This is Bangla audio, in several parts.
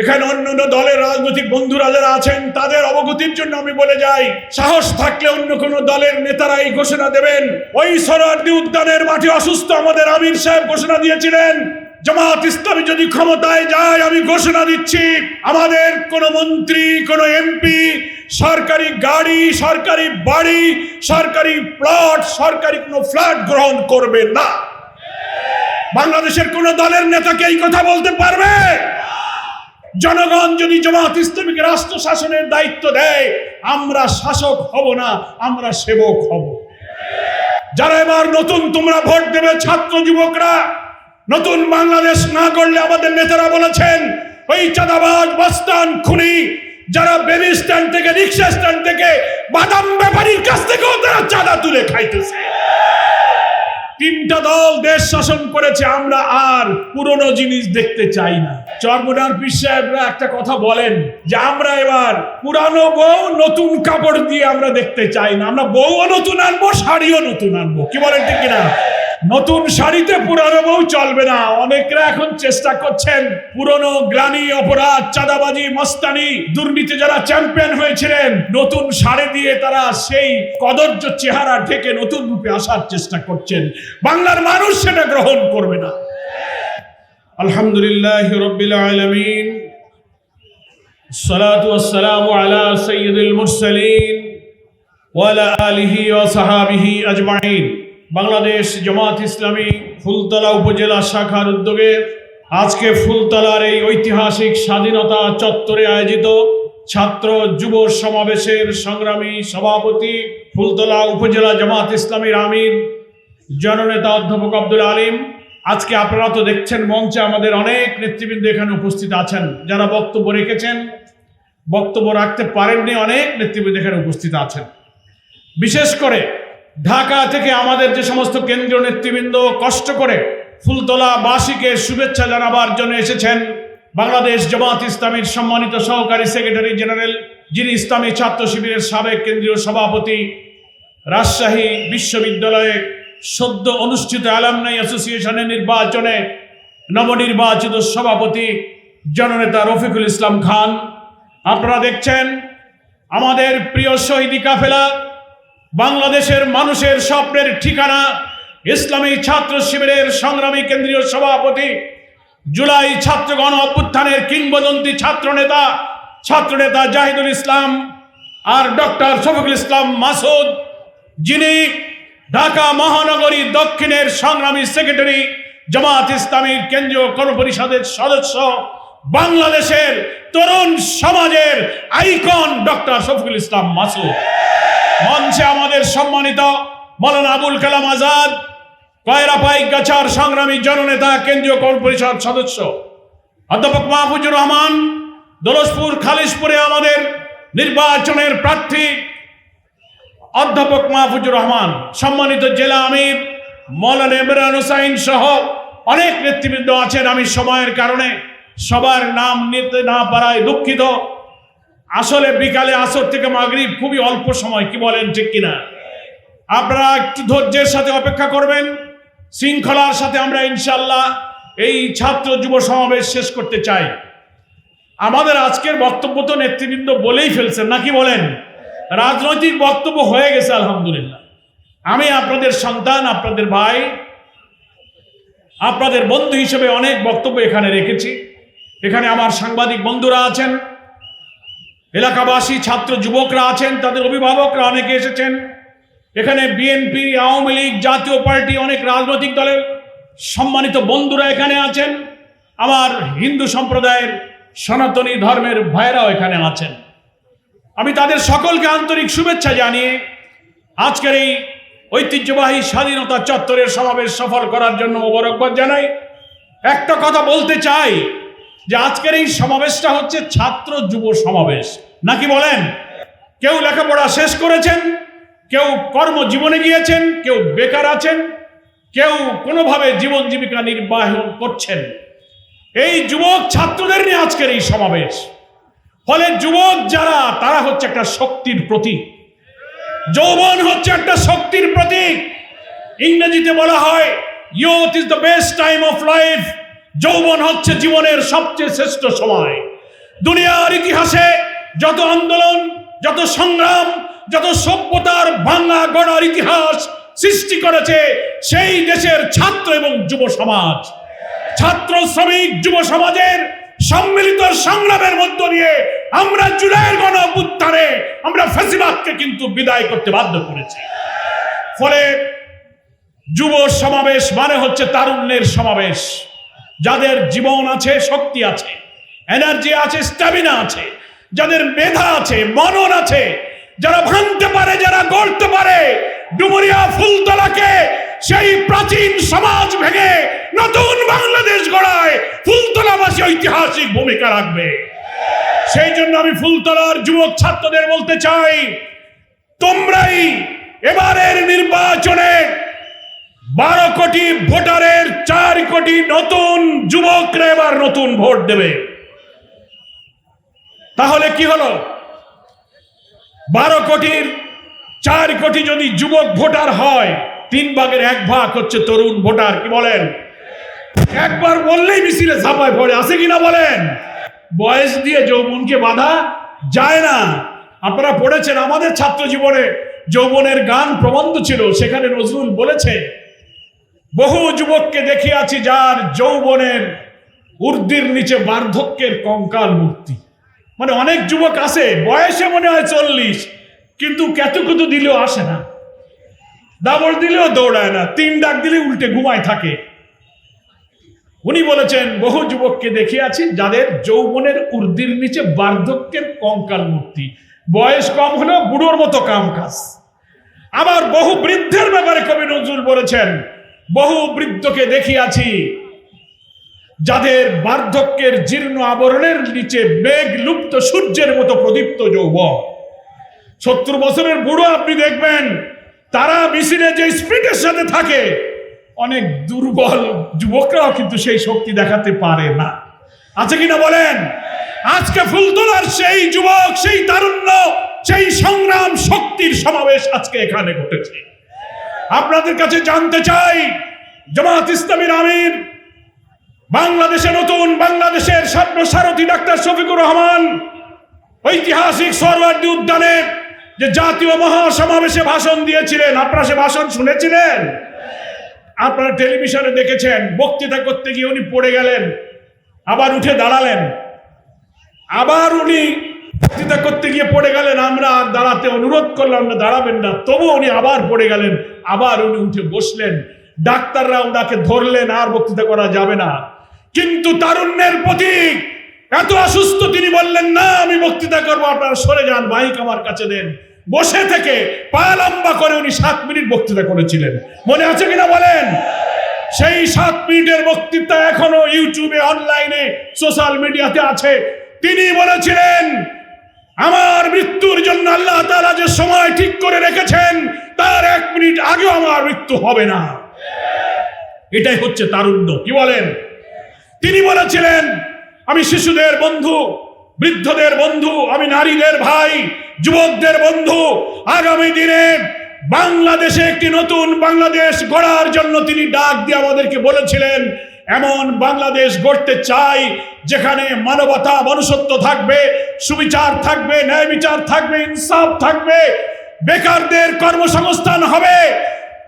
এখানে অন্য অন্য দলের রাজনৈতিক বন্ধুরা যারা আছেন, তাদের অবগতির জন্য আমি বলে যাই, সাহস থাকলে অন্য কোন দলের নেতারা এই ঘোষণা দেবেন। ওই সরার্দি উদ্যানের মাঠে অসুস্থ আমাদের আমির সাহেব ঘোষণা দিয়েছিলেন, জামাত ইসলামী যদি ক্ষমতায় যায়, আমি ঘোষণা দিচ্ছি, আমাদের কোন মন্ত্রী, কোন এমপি, সরকারি গাড়ি, সরকারি বাড়ি, সরকারি প্লট, সরকারি কোনো ফ্ল্যাট গ্রহণ করবে না। বাংলাদেশের কোন দলের নেতাকে এই কথা বলতে পারবে? জনগণ যদি জামাত ইসলামীকে রাষ্ট্র শাসনের দায়িত্ব দেয়, আমরা শাসক হব না, আমরা সেবক হব। যারা এবার নতুন তোমরা ভোট দেবে ছাত্র যুবকরা, নতুন বাংলাদেশ না করলে আমাদের নেতারা বলেছেন, ওই চাঁদাবাজ বাস্তান খুনি, যারা বেবি স্ট্যান্ড থেকে, রিক্সা স্ট্যান্ড থেকে, বাদাম ব্যাপারীর কাছ থেকেও তারা চাঁদা তুলে খাইতেছে। তিনটা দল দেশ শাসন করেছে, আমরা আর পুরনো জিনিস দেখতে চাই না। চর্মনার পীর সাহেবরা একটা কথা বলেন যে, আমরা এবার পুরানো বউ নতুন কাপড় দিয়ে আমরা দেখতে চাই না। আমরা বউও নতুন আনব, শাড়িও নতুন আনব। কি বলেন ঠিক কিনা? নতুন শাড়িতে পুরানো বউ চলবে না অনেকরা এখন চেষ্টা করছেন পুরনো গ্লানি অপরাধ চাঁদাবাজি মস্তানি দুর্নীতি যারা চ্যাম্পিয়ন হয়েছিলেন নতুন শাড়ি দিয়ে তারা সেই কদর্য চেহারা ঢেকে নতুন রূপে আসার চেষ্টা করছেন বাংলার মানুষ সেটা গ্রহণ করবে না আলহামদুলিল্লাহ রব্বিল আলামিন الصلاة والسلام على سيد المرسلين وعلى آله وصحابه أجمعين বাংলাদেশ জামাত ইসলামী ফুলতলা উপজেলা শাখার উদ্যোগে আজকে ফুলতলার এই ঐতিহাসিক স্বাধীনতা চত্বরে আয়োজিত ছাত্র যুব সমাবেশের সংগ্রামী সভাপতি ফুলতলা উপজেলা জামাত ইসলামীর আমির, জননেতা অধ্যাপক আব্দুল আলিম। আজকে আপনারা তো দেখছেন মঞ্চে আমাদের অনেক নেতৃবৃন্দ এখানে উপস্থিত আছেন, যারা বক্তব্য রেখেছেন। বক্তব্য রাখতে পারেননি, অনেক নেতৃবৃন্দ এখানে উপস্থিত আছেন। বিশেষ করে ঢাকা থেকে আমাদের যে সমস্ত কেন্দ্রীয় নেতৃবৃন্দ কষ্ট করে ফুলতলা বাসীকে শুভেচ্ছা জানাবার জন্য এসেছেন বাংলাদেশ জামাত ইসলামীর সম্মানিত সহকারী সেক্রেটারি জেনারেল, যিনি ইসলামী ছাত্র শিবিরের সাবেক কেন্দ্রীয় সভাপতি, রাজশাহী বিশ্ববিদ্যালয়ে সদ্য অনুষ্ঠিত অ্যালামনাই অ্যাসোসিয়েশনের নির্বাচনে নবনির্বাচিত সভাপতি জননেতা রফিকুল ইসলাম খান। আপনারা দেখছেন আমাদের প্রিয় শহীদি কাফেলা বাংলাদেশের মানুষের স্বপ্নের ঠিকানা ইসলামী ছাত্র শিবিরের সংগ্রামী কেন্দ্রীয় সভাপতি, জুলাই ছাত্রগণ অভ্যুত্থানের কিংবদন্তি ছাত্রনেতা ছাত্রনেতা জাহিদুল ইসলাম আর ডক্টর শফিকুল ইসলাম মাসুদ, যিনি ঢাকা মহানগরী দক্ষিণের সংগ্রামী সেক্রেটারি, জামাত ইসলামীর কেন্দ্রীয় কর্মপরিষদের সদস্য, বাংলাদেশের তরুণ সমাজের আইকন ডক্টর শফিকুল ইসলাম মাসুদ। মঞ্চে আমাদের সম্মানিত মৌলানা আবুল কালাম আজাদ কয়রাপাই গাছার সংগ্রামী জননেতা, কেন্দ্রীয় পরিষদ সদস্য, অধ্যাপক মাহফুজুর রহমান দোলসপুর খালিশপুরে আমাদের নির্বাচনের প্রার্থী অধ্যাপক মাহফুজুর রহমান, সম্মানিত জেলা আমির মৌলানা ইমরান হুসাইন সহ অনেক নেতৃবৃন্দ আছেন। আমি সময়ের কারণে সবার নাম নিতে না পারায় দুঃখিত। আসলে বিকালে আসর থেকে মাগরিব খুবই অল্প সময়, কি বলেন, ঠিক কিনা? আপনারা একটু ধৈর্যের সাথে অপেক্ষা করবেন, শৃঙ্খলার সাথে আমরা ইনশাল্লাহ এই ছাত্র যুব সমাবেশ শেষ করতে চাই। আমাদের আজকের বক্তব্য তো নেতৃবৃন্দ বলেই ফেলছেন নাকি বলেন? রাজনৈতিক বক্তব্য হয়ে গেছে, আলহামদুলিল্লাহ। আমি আপনাদের সন্তান, আপনাদের ভাই, আপনাদের বন্ধু হিসেবে অনেক বক্তব্য এখানে রেখেছি। এখানে আমার সাংবাদিক বন্ধুরা আছেন। এলাকাবাসী, ছাত্র যুবকরা আছেন, তাদের অভিভাবকরা অনেকে এসেছেন। এখানে বিএনপি আওয়ামী লীগ, জাতীয় পার্টি, অনেক রাজনৈতিক দলের সম্মানিত বন্ধুরা এখানে আছেন। আমার হিন্দু সম্প্রদায়ের সনাতনী ধর্মের ভাইরাও এখানে আছেন। আমি তাদের সকলকে আন্তরিক শুভেচ্ছা জানিয়ে আজকের এই ঐতিহ্যবাহী স্বাধীনতা চত্বরের সমাবেশ সফল করার জন্য মোবারকবাদ জানাই। একটা কথা বলতে চাই যে আজকের এই সমাবেশটা হচ্ছে ছাত্র যুব সমাবেশ। নাকি বলেন? কেউ লেখাপড়া শেষ করেছেন, কেউ কর্মজীবনে গিয়েছেন, কেউ বেকার আছেন, কেউ কোনোভাবে জীবন জীবিকা নির্বাহ করছেন। এই যুবক ছাত্রদের নিয়ে আজকের এই সমাবেশ। ফলে যুবক যারা, তারা হচ্ছে একটা শক্তির প্রতীক। যৌবন হচ্ছে একটা শক্তির প্রতীক। ইংরেজিতে বলা হয় youth is the best time of life যৌবন হচ্ছে জীবনের সবচেয়ে শ্রেষ্ঠ সময়। দুনিয়ার ইতিহাসে যত আন্দোলন, যত সংগ্রাম, যত সভ্যতার বাংলা গড়ার ইতিহাস সৃষ্টি করেছে, সেই দেশের ছাত্র এবং যুব সমাজ। ছাত্র, শ্রমিক, যুব সমাজের সম্মিলিত সংগ্রামের মধ্য দিয়ে আমরা জুলাইয়ের গণ অভ্যুত্থানে আমরা ফেসিবাদকে কিন্তু বিদায় করতে বাধ্য করেছি। ফলে যুব সমাবেশ মানে হচ্ছে তারুণ্যের সমাবেশ। যাদের জীবন আছে, শক্তি আছে এনার্জি আছে স্ট্যামিনা আছে, যাদের মেধা আছে, মনন আছে, যারা ভাঙতে পারে, যারা গড়তে পারে, ডুমুরিয়া ফুলতলাকে সেই প্রাচীন সমাজ ভেঙে নতুন বাংলাদেশ গড়ায় ফুলতলাবাসী ঐতিহাসিক ভূমিকা রাখবে। সেই জন্য আমি ফুলতলার যুবক ছাত্রদের বলতে চাই, তোমরাই এবারের নির্বাচনে বারো কোটি ভোটারের চার কোটি নতুন যুবকরা এবার নতুন ভোট দেবে। তাহলে কি হলো? বারো কোটির চার কোটি যদি যুবক ভোটার হয়, তিন ভাগের এক ভাগ হচ্ছে তরুণ ভোটার, কি বলেন? একবার বললেই মিছিলে ছাপায় পড়ে, আছে কিনা বলেন? বয়স দিয়ে যৌবনকে বাধা যায় না। আপনারা পড়েছেন, আমাদের ছাত্র জীবনে যৌবনের গান প্রবন্ধ ছিল, সেখানে নজরুল বলেছে বহু যুবককে দেখিয়াছি যার যৌবনের উর্দির নিচে বার্ধক্যের কঙ্কাল মূর্তি। মানে অনেক যুবক আছে বয়সে মনে হয় চল্লিশ, কিন্তু কেতুকুতু দিলেও আসে না। দাবড় দিলেও দৌড়ায় না, তিন ডাক দিলে উল্টে ঘুমায় থাকে। উনি বলেছেন, বহু যুবককে দেখে আছি যাদের যৌবনের উর্দির নিচে বার্ধক্যের কঙ্কাল মূর্তি। বয়স কম হলেও বুড়োর মতো কাম কাজ। আবার বহু বৃদ্ধের ব্যাপারে কবি নজরুল বলেছেন বহু বৃদ্ধকে দেখিয়াছি, যাদের বার্ধক্যের জীর্ণ আবরণের নিচে মেঘ লুপ্ত সূর্যের মতো প্রদীপ্ত যৌব সত্তর বছরের বুড়ো আপনি দেখবেন, তারা মিছিলে যে স্পিডের সাথে থাকে, অনেক দুর্বল যুবকরাও কিন্তু সেই শক্তি দেখাতে পারে না। আছে কিনা বলেন? আজকে ফুলতলার সেই যুবক, সেই তারুণ্য, সেই সংগ্রাম শক্তির সমাবেশ আজকে এখানে ঘটেছে। আপনাদের কাছে জানতে চাই, জামাত ইসলামীর আমির বাংলাদেশে নতুন বাংলাদেশের স্বপ্ন সারথী ডাক্তার শফিকুর রহমান, ঐতিহাসিক সরওয়ার্দী উদ্যানে যে জাতীয় মহাসমাবেশে ভাষণ দিয়েছিলেন। আপনারা সে ভাষণ শুনেছিলেন? আপনারা টেলিভিশনে দেখেছেন, বক্তৃতা করতে গিয়ে উনি পড়ে গেলেন, আবার উঠে দাঁড়ালেন। আবার উনি বক্তৃতা করতে গিয়ে পড়ে গেলেন, আমরা আর দাঁড়াতে অনুরোধ করলাম না, দাঁড়াবেন না। তবু উনি আবার পড়ে গেলেন, আবার উনি উঠে বসলেন। ডাক্তাররা ওনাকে ধরলেন, আর বক্তৃতা করা যাবে না। কিন্তু তারুণ্যের প্রতীক, এত অসুস্থ তিনি বললেন, না, আমি বক্তৃতা করব, আপনারা সরে যান, বাইক আমার কাছে দেন। বসে থেকে পা লম্বা করে উনি সাত মিনিট বক্তৃতা করেছিলেন। মনে আছে কিনা বলেন? সেই সাত মিনিটের বক্তৃতা এখনও ইউটিউবে, অনলাইনে, সোশ্যাল মিডিয়াতে আছে। তিনি বলেছিলেন আমার মৃত্যুর জন্য আল্লাহ তাআলা যে সময় ঠিক করে রেখেছেন, তার এক মিনিট আগেও আমার মৃত্যু হবে না। এটাই হচ্ছে তারুণ্য। কি বলেন? তিনি বলেছিলেন, আমি শিশুদের বন্ধু, বৃদ্ধদের বন্ধু, আমি নারীদের ভাই, যুবকদের বন্ধু, আগামী দিনে বাংলাদেশে একটি নতুন বাংলাদেশ গড়ার জন্য তিনি ডাক দিয়ে আমাদেরকে বলেছিলেন এমন বাংলাদেশ গড়তে চাই যেখানে মানবতা, মনুষ্যত্ব থাকবে, সুবিচার থাকবে, ন্যায় বিচার থাকবে, ইনসাফ থাকবে, বেকারদের কর্মসংস্থান হবে।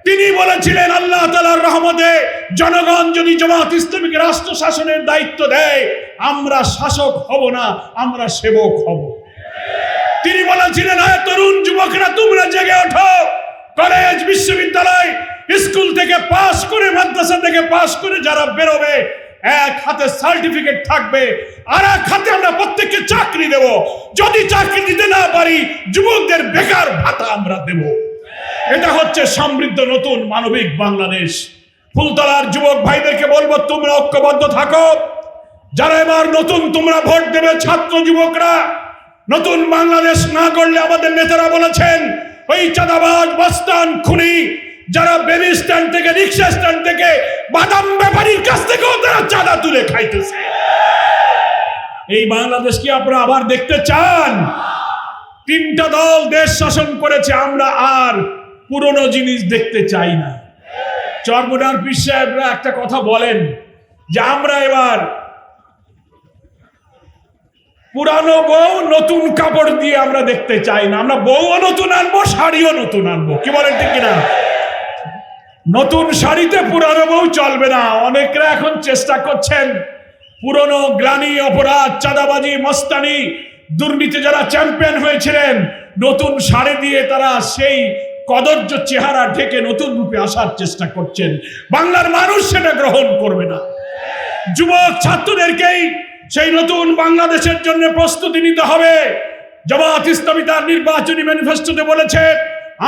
তিনি বলেছিলেন, আল্লাহ তালার রহমতে জনগণ যদি জমাত ইসলামিক রাষ্ট্র শাসনের দায়িত্ব দেয়, আমরা শাসক হব না, আমরা সেবক হব। তিনি বলেছিলেন, আয় তরুণ যুবকরা, তোমরা জেগে ওঠো। কলেজ, বিশ্ববিদ্যালয় স্কুল থেকে পাশ করে, মাদ্রাসা থেকে পাশ করে যারা বেরোবে, এক হাতে সার্টিফিকেট থাকবে, আর এক হাতে আমরা প্রত্যেককে চাকরি দেব। যদি চাকরি দিতে না পারি, যুবকদের বেকার ভাতা আমরা দেব। এটা হচ্ছে সমৃদ্ধ নতুন মানবিক বাংলাদেশ। ফুলতলার যুবক ভাইদেরকে বলব, তোমরা ঐক্যবদ্ধ থাকো। যারা এবার নতুন তোমরা ভোট দেবে, ছাত্র যুবকরা, নতুন বাংলাদেশ না করলে আমাদের নেতারা বলেছেন, ওই চাঁদাবাজ বাস্তান খুনি যারা বেবি স্ট্যান্ড থেকে, রিক্সা স্ট্যান্ড থেকে, বাদাম ব্যাপারীর কাছ থেকেও তারা চাঁদা তুলে খাইতেছে। এই বাংলাদেশ কি আপনারা আবার দেখতে চান? তিনটা দল দেশ শাসন করেছে, আমরা আর পুরনো জিনিস দেখতে চাই না। চরমুনার পীর সাহেবরা একটা কথা বলেন যে আমরা এবার পুরানো বউ নতুন কাপড় দিয়ে আমরা দেখতে চাই না। আমরা বউও নতুন আনব, শাড়িও নতুন আনব। কি বলেন ঠিক কিনা? নতুন শাড়িতে পুরানো বউ চলবে না। অনেকরা এখন চেষ্টা করছেন। পুরনো গ্লানি, অপরাধ, চাঁদাবাজি, মস্তানি, দুর্নীতি যারা চ্যাম্পিয়ন হয়েছিলেন, নতুন শাড়ি দিয়ে তারা সেই কদর্য চেহারা ঢেকে নতুন রূপে আসার চেষ্টা করছেন। বাংলার মানুষ সেটা গ্রহণ করবে না। যুবক ছাত্রদেরকেই সেই নতুন বাংলাদেশের জন্য প্রস্তুতি নিতে হবে। জামাত ইসলামী তার নির্বাচনী ম্যানিফেস্টোতে বলেছে,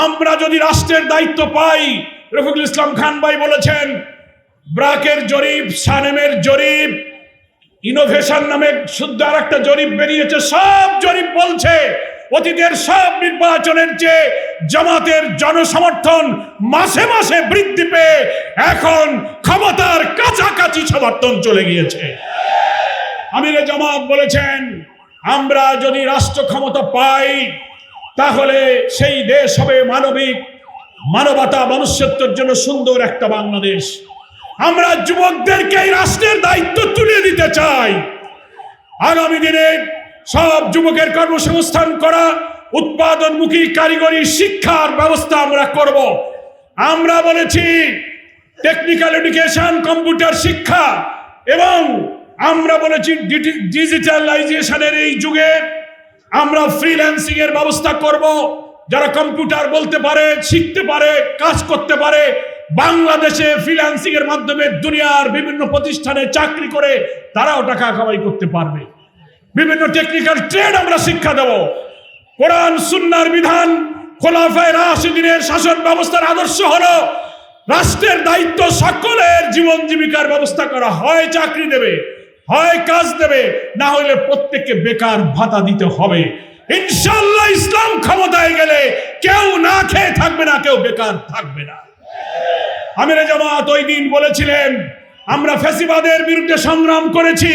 আমরা যদি রাষ্ট্রের দায়িত্ব পাই রফিকুল ইসলাম খান ভাই বলেছেন, ব্রাকের জরিপ, সানেমের জরিপ ইনোভেশন নামে শুদ্ধ আর একটা জরিপ বেরিয়েছে, সব জরিপ বলছে, অতীতের সব নির্বাচনের চেয়ে জামাতের জনসমর্থন মাসে মাসে বৃদ্ধি পেয়ে এখন ক্ষমতার কাছাকাছি সমর্থন চলে গিয়েছে। আমিরে জামাত বলেছেন, আমরা যদি রাষ্ট্র ক্ষমতা পাই, তাহলে সেই দেশ হবে মানবিক মানবতা মনুষ্যত্বের জন্য সুন্দর একটা বাংলাদেশ। আমরা যুবকদেরকে এই রাষ্ট্রের দায়িত্ব তুলে দিতে চাই। আগামী দিনে সব যুবকের কর্মসংস্থান করা, উৎপাদনমুখী কারিগরি শিক্ষার ব্যবস্থা আমরা করব। আমরা বলেছি টেকনিক্যাল এডুকেশন কম্পিউটার শিক্ষা এবং আমরা বলেছি ডিজিটালাইজেশনের এই যুগে আমরা ফ্রিল্যান্সিং এর ব্যবস্থা করব। যারা কম্পিউটার বলতে পারে, শিখতে পারে, কাজ করতে পারে, বাংলাদেশে ফ্রিল্যান্সিং এর মাধ্যমে দুনিয়ার বিভিন্ন প্রতিষ্ঠানে চাকরি করে, তারাও টাকা কামাই করতে পারবে। বিভিন্ন টেকনিক্যাল ট্রেড আমরা শিক্ষা দেব। কোরআন, সুন্নার বিধান, খোলাফায় রাশিদিনের শাসন ব্যবস্থার আদর্শ হলো, রাষ্ট্রের দায়িত্ব সকলের জীবন জীবিকার ব্যবস্থা করা। হয় চাকরি দেবে, হয় কাজ দেবে, না হলে প্রত্যেককে বেকার ভাতা দিতে হবে। ইনশাল্লাহ ইসলাম ক্ষমতায় গেলে কেউ না খেয়ে থাকবে না, কেউ বেকার থাকবে না। আমির জামাত ওই দিন বলেছিলেন, আমরা ফেসিবাদের বিরুদ্ধে সংগ্রাম করেছি,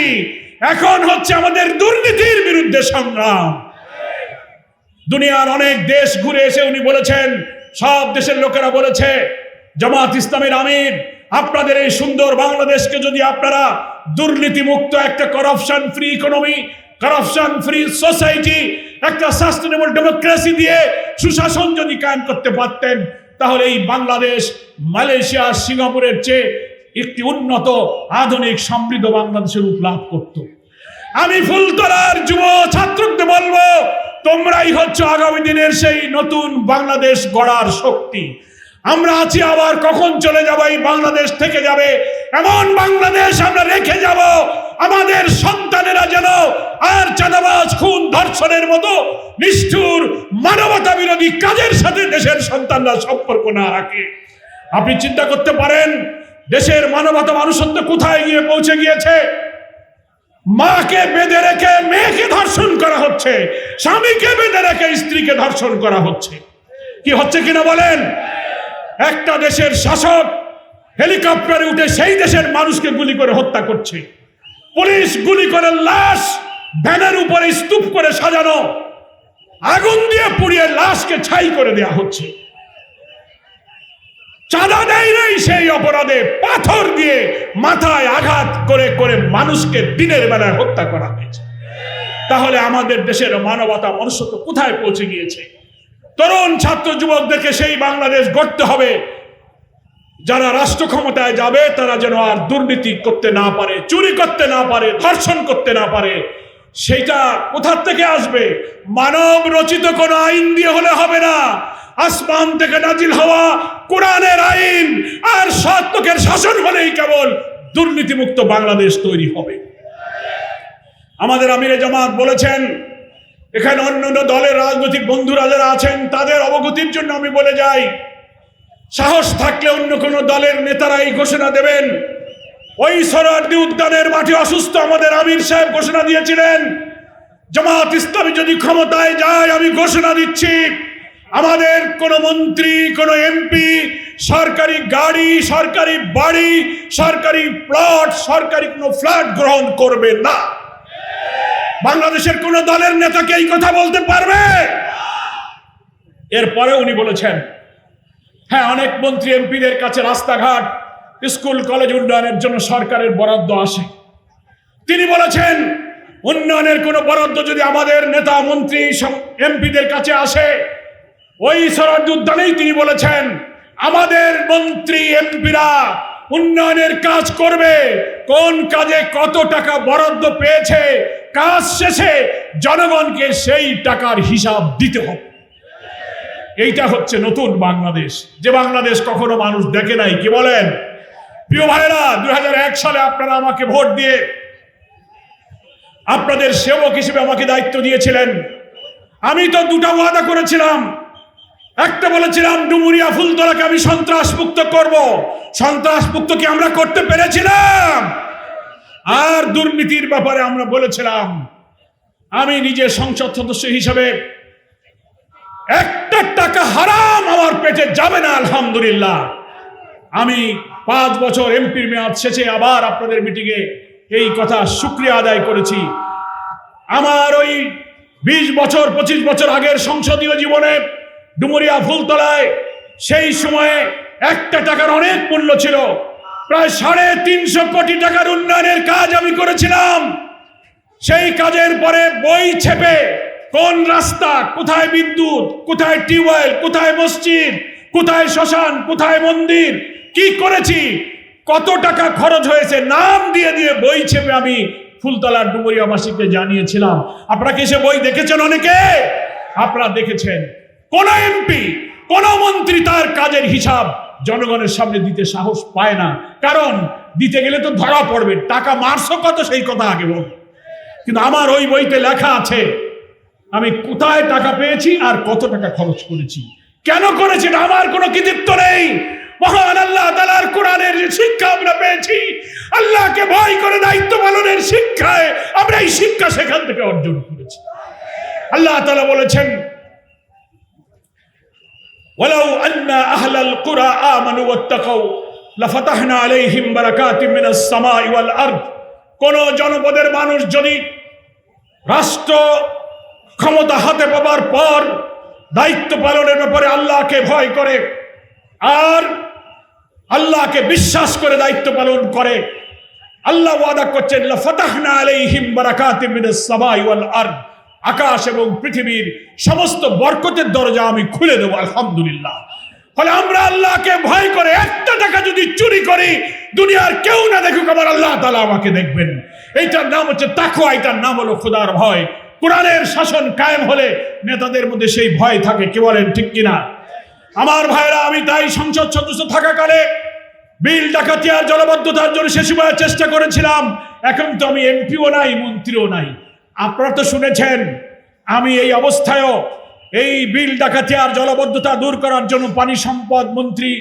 এখন হচ্ছে আমাদের দুর্নীতির বিরুদ্ধে সংগ্রাম। দুনিয়ার অনেক দেশ ঘুরে এসে উনি বলেছেন, সব দেশের লোকেরা বলেছে, জামাত ইসলামের আমির, আপনাদের এই সুন্দর বাংলাদেশকে যদি আপনারা দুর্নীতি মুক্ত একটা corruption free economy corruption free society একটা সাস্টেনেবল ডেমোক্রেসি দিয়ে সুশাসন যদি কায়েম করতে পারতেন, তাহলে এই বাংলাদেশ, মালয়েশিয়া, সিঙ্গাপুরের চেয়ে একটি উন্নত, আধুনিক, সমৃদ্ধ বাংলাদেশের রূপ লাভ করত। আমি ফুলতলার যুব ছাত্রদের বলব, তোমরাই হচ্ছে আগামী দিনের সেই নতুন বাংলাদেশ গড়ার শক্তি। আমরা আছি আবার কখন চলে যাব, এই বাংলাদেশ থেকে যাবে, এমন বাংলাদেশ আমরা রেখে যাব আমাদের সন্তানেরা যেন আর চাঁদাবাজ, খুন, ধর্ষণের মতো নিষ্ঠুর, মানবতা বিরোধী কাজের সাথে দেশের সন্তানরা সম্পর্ক না রাখে। আপনি চিন্তা করতে পারেন, দেশের মানবতা মানুষত্ব কোথায় গিয়ে পৌঁছে গিয়েছে? মাকে বেঁধে রেখে মেয়েকে ধর্ষণ করা হচ্ছে, স্বামীকে বেঁধে রেখে স্ত্রীকে ধর্ষণ করা হচ্ছে। কি হচ্ছে কিনা বলেন? একটা দেশের শাসক হেলিকপ্টারে উঠে সেই দেশের মানুষকে গুলি করে হত্যা করছে। পুলিশ গুলি করে লাশ ভ্যানের উপরে স্তূপ করে সাজানো। আগুন দিয়ে পুড়িয়ে লাশকে ছাই করে দেয়া হচ্ছে। চাঁদা দেয় নাই সেই অপরাধে পাথর দিয়ে মাথায় আঘাত করে করে মানুষকে দিনের বেলায় হত্যা করা হয়েছে। তাহলে আমাদের দেশের মানবতা মনুষ্যত্ব কোথায় পৌঁছে গিয়েছে? তরুণ ছাত্র যুবকদেরকে সেই বাংলাদেশ গড়তে হবে। যারা রাষ্ট্র ক্ষমতায় যাবে, তারা যেন আর দুর্নীতি করতে না পারে, চুরি করতে না পারে, ধর্ষণ করতে না পারে সেটা কোথার থেকে আসবে? মানব রচিত কোনো আইন দিয়ে হলে হবে না। আসমান থেকে নাজিল হওয়া কোরআনের আইন আর সৎ লোকের শাসন হলেই কেবল দুর্নীতিমুক্ত বাংলাদেশ তৈরি হবে। আমাদের আমিরে জামাত বলেছেন, এখানে অন্য অন্য দলের রাজনৈতিক বন্ধুরা যারা আছেন, তাদের অবগতির জন্য আমি বলে যাই সাহস থাকলে অন্য কোন দলের নেতারা এই ঘোষণা দেবেন। ওই সরার্দি উদ্যানের মাঠে অসুস্থ আমাদের আমির সাহেব ঘোষণা দিয়েছিলেন। জামাত ইসলামী যদি ক্ষমতায় যায়, আমি ঘোষণা দিচ্ছি, আমাদের কোন মন্ত্রী, কোন এমপি, সরকারি গাড়ি, সরকারি বাড়ি, সরকারি প্লট, সরকারি কোনো ফ্ল্যাট গ্রহণ করবে না। বাংলাদেশের কোন দলের নেতাকে এই কথা বলতে পারবে? এরপরে উনি বলেছেন হ্যাঁ অনেক মন্ত্রী এমপিদের কাছে রাস্তাঘাট, স্কুল, কলেজ উন্নয়নের জন্য সরকারের বরাদ্দ আসে। তিনি বলেছেন, উন্নয়নের কোনো বরাদ্দ যদি আমাদের নেতা, মন্ত্রী এমপিদের কাছে আসে, ওই সরার্দ উদ্যানেই তিনি বলেছেন, আমাদের মন্ত্রী, এমপিরা উন্নয়নের কাজ করবে, কোন কাজে কত টাকা বরাদ্দ পেয়েছে, কাজ শেষে জনগণকে সেই টাকার হিসাব দিতে হবে। এইটা হচ্ছে নতুন বাংলাদেশ। যে বাংলাদেশ কখনো মানুষ দেখে নাই, কি বলেন? প্রিয় ভাইরা দুই সালে আপনারা আমাকে ভোট দিয়ে আপনাদের সেবক হিসেবে আমাকে দায়িত্ব দিয়েছিলেন। আমি তো দুটা ওয়াদা করেছিলাম। একটা বলেছিলাম, ডুমুরিয়া ফুলতলাকে আমি সন্ত্রাস মুক্ত করব। সন্ত্রাস মুক্ত কি আমরা করতে পেরেছিলাম। আর দুর্নীতির ব্যাপারে আমরা বলেছিলাম, আমি নিজে সংসদ সদস্য হিসাবে একটা টাকা হারাম আমার পেটে যাবে না, আলহামদুলিল্লাহ। আমি পাঁচ বছর এমপির মেয়াদ শেষে আবার আপনাদের মিটিংয়ে এই কথা শুক্রিয়া আদায় করেছি। আমার ওই বিশ বছর, পঁচিশ বছর আগের সংসদীয় জীবনে ডুমুরিয়া ফুলতলায় সেই সময়ে একটা টাকার অনেক মূল্য ছিল। প্রায় সাড়ে তিনশো কোটি টাকার উন্নয়নের কাজ আমি করেছিলাম। সেই কাজের পরে বই ছেপে কোন রাস্তা, কোথায় বিদ্যুৎ, কোথায় টিউবওয়েল, কোথায় মসজিদ, কোথায় শ্মশান, কোথায় মন্দির, কি করেছি, কত টাকা খরচ হয়েছে, নাম দিয়ে দিয়ে বই ছেপে আমি ফুলতলার ডুবরিয়াবাসীকে জানিয়েছিলাম। আপনারা কি সে বই দেখেছেন অনেকে? আপনারা দেখেছেন। কোন এমপি, কোন মন্ত্রী তার কাজের হিসাব জনগণের সামনে দিতে সাহস পায় না। কারণ, দিতে গেলে তো ধরা পড়বে, টাকা মারছো কত সেই কথা আগে বল। কিন্তু আমার ওই বইতে লেখা আছে আমি কোথায় টাকা পেয়েছি আর কত টাকা খরচ করেছি কেন করেছি এটা আমার কোনো কৃতিত্ব নেই মহান আল্লাহ তালার কোরআনের যে শিক্ষা আমরা পেয়েছি আল্লাহকে ভয় করে দায়িত্ব পালনের শিক্ষায় আমরা এই শিক্ষা সেখান থেকে অর্জন করেছি আল্লাহ তালা বলেছেন ولو أن أهل القرى آمنوا واتقوا لفتحنا عليهم بركات من السماء والأرض কোন জনপদের মানুষ যদি রাষ্ট্র ক্ষমতা হাতে পাবার পর দায়িত্ব পালনের ব্যাপারে আল্লাহকে ভয় করে আর আল্লাহকে বিশ্বাস করে দায়িত্ব পালন করে। আল্লাহ ওয়াদা করছেন ওয়াল আকাশ এবং পৃথিবীর সমস্ত বরকতের দরজা আমি খুলে দেবো, আলহামদুলিল্লাহ। ফলে আমরা আল্লাহকে ভয় করে, একটা টাকা যদি চুরি করি, দুনিয়ার কেউ না দেখুক আমার আল্লাহ তালা আমাকে দেখবেন। এইটার নাম হচ্ছে তাকুয়া এটার নাম হলো খোদার ভয়। কোরআনের শাসন কায়েম হলে নেতাদের মধ্যে সেই ভয় থাকে, কে বলেন, ঠিক কিনা? আমার ভাইরা, আমি তাই সংসদ সদস্য থাকাকালে বিল ডাকাতি আর জলবদ্ধতার জন্য সে সময় চেষ্টা করেছিলাম। এখন তো আমি এমপিও নাই, মন্ত্রীও নাই। আপনারা তো শুনেছেন, আমি এই অবস্থায়ও এই বিল ডাকাতিয়ার জলবদ্ধতা দূর করার জন্য পানি সম্পদ মন্ত্রী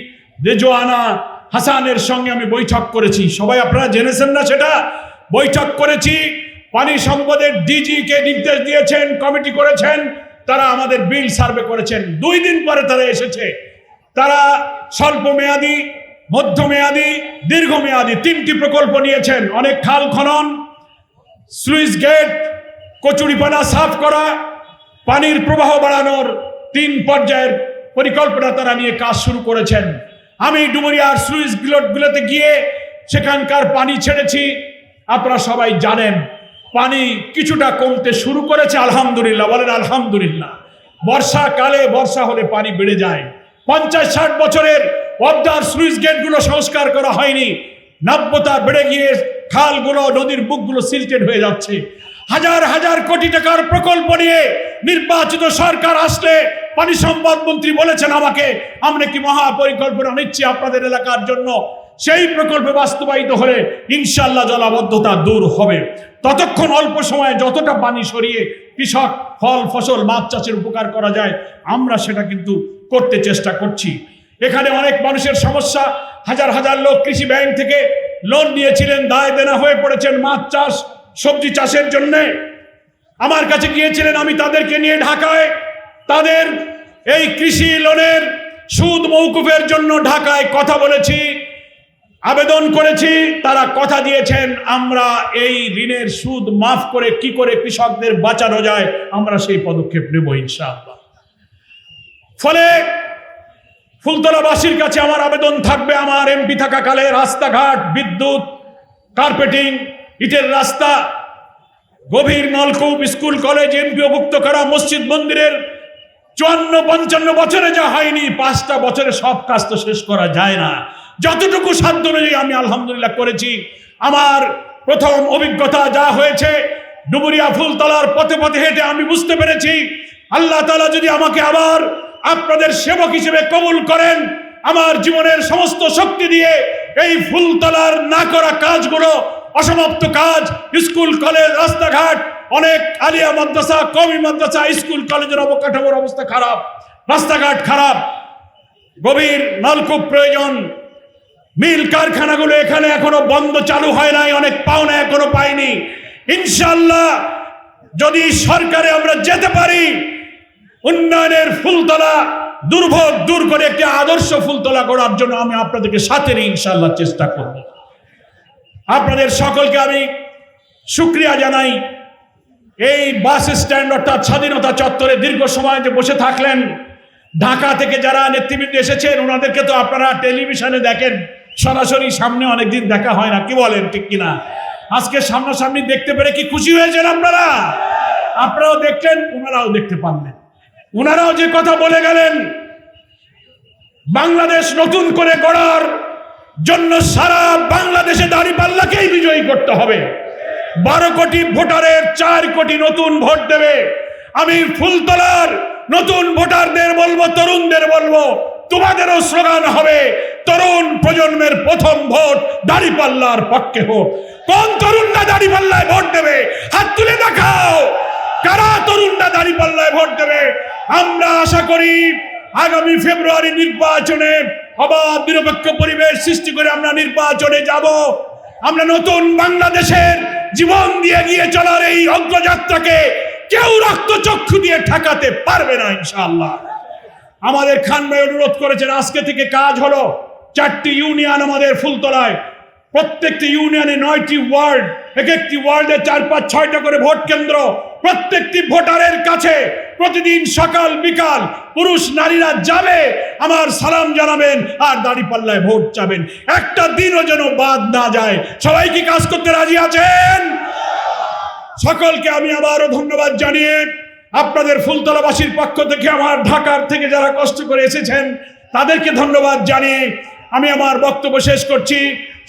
রেজোয়ানা হাসানের সঙ্গে আমি বৈঠক করেছি। সবাই আপনারা জেনেছেন না সেটা? বৈঠক করেছি পানি সম্পদের ডিজি কে নির্দেশ দিয়েছেন, কমিটি করেছেন, তারা আমাদের বিল সার্ভে করেছেন। দুই দিন পরে তারা এসেছে। তারা স্বল্প মেয়াদি মধ্যমেয়াদী দীর্ঘমেয়াদী তিনটি প্রকল্প নিয়েছেন। অনেক খাল খনন সুইচ গেট, কচুরিপানা সাফ করা, পানির প্রবাহ বাড়ানোর তিন পর্যায়ের পরিকল্পনা তারা নিয়ে কাজ শুরু করেছেন। আমি ডুমুরিয়ার সুইচ গুলোতে গিয়ে সেখানকার পানি ছেড়েছি। আপনারা সবাই জানেন পানি কিছুটা কমতে শুরু করেছে, আলহামদুলিল্লাহ, বলেন আলহামদুলিল্লাহ। বর্ষাকালে বর্ষা হলে পানি বেড়ে যায়। পঞ্চাশ ষাট বছরের পদ্মার সুইচ গেটগুলো সংস্কার করা হয়নি। নাব্যতা বেড়ে গিয়ে খালগুলো, নদীর বুকগুলো সিলটেড হয়ে যাচ্ছে। হাজার হাজার কোটি টাকার প্রকল্প নিয়ে নির্বাচিত সরকার আসলে পানি সম্পদ মন্ত্রী বলেছেন আমাকে, আমরা কি মহা পরিকল্পনা নিচ্ছি আপনাদের এলাকার জন্য? সেই প্রকল্পে বাস্তবায়িত হলে ইনশাল্লাহ জলাবদ্ধতা দূর হবে। ততক্ষণ অল্প সময়ে যতটা পানি সরিয়ে কৃষক, ফল, ফসল, মাছ চাষের উপকার করা যায়, আমরা সেটা কিন্তু করতে চেষ্টা করছি। এখানে অনেক মানুষের সমস্যা। হাজার হাজার লোক কৃষি ব্যাংক থেকে লোন নিয়েছিলেন, দায় দেনা হয়ে পড়েছেন মাছ চাষ, সবজি চাষের জন্য। আমার কাছে গিয়েছিলেন, আমি তাদেরকে নিয়ে ঢাকায়। তাদের এই কৃষি লোনের সুদ মৌকুফের জন্য ঢাকায় কথা বলেছি। আবেদন করেছি, তারা কথা দিয়েছেন, আমরা এই ঋণের সুদ মাফ করে কি করে কৃষকদের বাঁচানো যায়, আমরা সেই পদক্ষেপ নেব ইনশাআল্লাহ। ফলে ফুলতলাবাসীর কাছে আমার আবেদন থাকবে, আমার এমপি থাকাকালে রাস্তাঘাট, বিদ্যুৎ, কার্পেটিং, ইটের রাস্তা, গভীর নলকূপ, স্কুল, কলেজ, এমপিওভুক্ত করা, মসজিদ, মন্দিরের চুয়ান্ন, পঞ্চান্ন বছরে যা হয়নি, পাঁচটা বছরে সব কাজ তো শেষ করা যায় না। যতটুকু সাধ্য অনুযায়ী আমি আলহামদুলিল্লাহ করেছি। আমার প্রথম অভিজ্ঞতা যা হয়েছে ডুবুরিয়া ফুলতলার পথে পথে হেঁটে আমি বুঝতে পেরেছি। আল্লাহ তালা যদি আমাকে আবার আপনাদের সেবক হিসেবে কবুল করেন, আমার জীবনের সমস্ত শক্তি দিয়ে এই ফুলতলার না করা কাজগুলো, অসমাপ্ত কাজ, স্কুল, কলেজ, রাস্তাঘাট, অনেক আলিয়া মাদ্রাসা কমি মাদ্রাসা, স্কুল, কলেজের অবকাঠামোর অবস্থা খারাপ, রাস্তাঘাট খারাপ, গভীর নলকূপ প্রয়োজন মিল কারখানাগুলো এখানে এখনও বন্ধ চালু হয় নাই, অনেক পাওনা এখনও পাইনি। ইনশাল্লাহ যদি সরকারে আমরা যেতে পারি, উন্নয়নের ফুলতলা দুর্ভোগ দূর করে একটি আদর্শ ফুলতলা করার জন্য আমি আপনাদেরকে সাথে নিয়ে ইনশাল্লাহ চেষ্টা করব। আপনাদের সকলকে আমি শুক্রিয়া জানাই। এই বাস স্ট্যান্ড অর্থাৎ স্বাধীনতা চত্বরে দীর্ঘ সময় যে বসে থাকলেন, ঢাকা থেকে যারা নেতৃবৃন্দ এসেছেন, ওনাদেরকে তো আপনারা টেলিভিশনে দেখেন। সরাসরি সামনে অনেকদিন দেখা হয় না, কি বলেন, ঠিক কিনা? আজকে সামনাসামনি দেখতে পেরে কি খুশি হয়েছেন আপনারা? আপনারাও দেখলেন, ওনারাও দেখতে পারলেন। ওনারাও যে কথা বলে গেলেন, বাংলাদেশ নতুন করে গড়ার জন্য সারা বাংলাদেশে দাঁড়িপাল্লাকেই বিজয়ী করতে হবে। বারো কোটি ভোটারের চার কোটি নতুন ভোট দেবে। আমি ফুলতলার নতুন ভোটারদের বলব, তরুণদের বলব তোমাদেরও স্লোগান হবে, তরুণ প্রজন্মের প্রথম ভোট দাড়িপাল্লার পক্ষে হোক। কোন তরুণরা দাড়িপাল্লায় ভোট দেবে? হাত তুলে দেখাও। কারা তরুণরা দাড়িপাল্লায় ভোট দেবে? আমরা আশা করি আগামী ফেব্রুয়ারি নির্বাচনে অবাধ নিরপেক্ষ পরিবেশ সৃষ্টি করে আমরা নির্বাচনে যাব। আমরা নতুন বাংলাদেশের জীবন দিয়ে গিয়ে চলার এই অগ্রযাত্রাকে কেউ রক্তচক্ষু দিয়ে ঠেকাতে পারবে না, ইনশাআল্লাহ। আমাদের খান ভাই অনুরোধ করেছেন, আজকে থেকে কাজ হলো চারটি ইউনিয়ন আমাদের ফুলতলায়। প্রত্যেকটি ইউনিয়নে নয়টি ওয়ার্ড এক একটি ওয়ার্ডে চার, পাঁচ, ছয়টা করে ভোট কেন্দ্র। প্রত্যেকটি ভোটারের কাছে প্রতিদিন সকাল, বিকাল পুরুষ, নারীরা যাবে, আমার সালাম জানাবেন আর দাড়ি পাল্লায় ভোট চাবেন। একটা দিনও যেন বাদ না যায়। সবাই কি কাজ করতে রাজি আছেন? সকলকে আমি আবারও ধন্যবাদ জানিয়ে আপনাদের ফুলতলাবাসীর পক্ষ থেকে আমার ঢাকার থেকে যারা কষ্ট করে এসেছেন, তাদেরকে ধন্যবাদ জানিয়ে আমি আমার বক্তব্য শেষ করছি।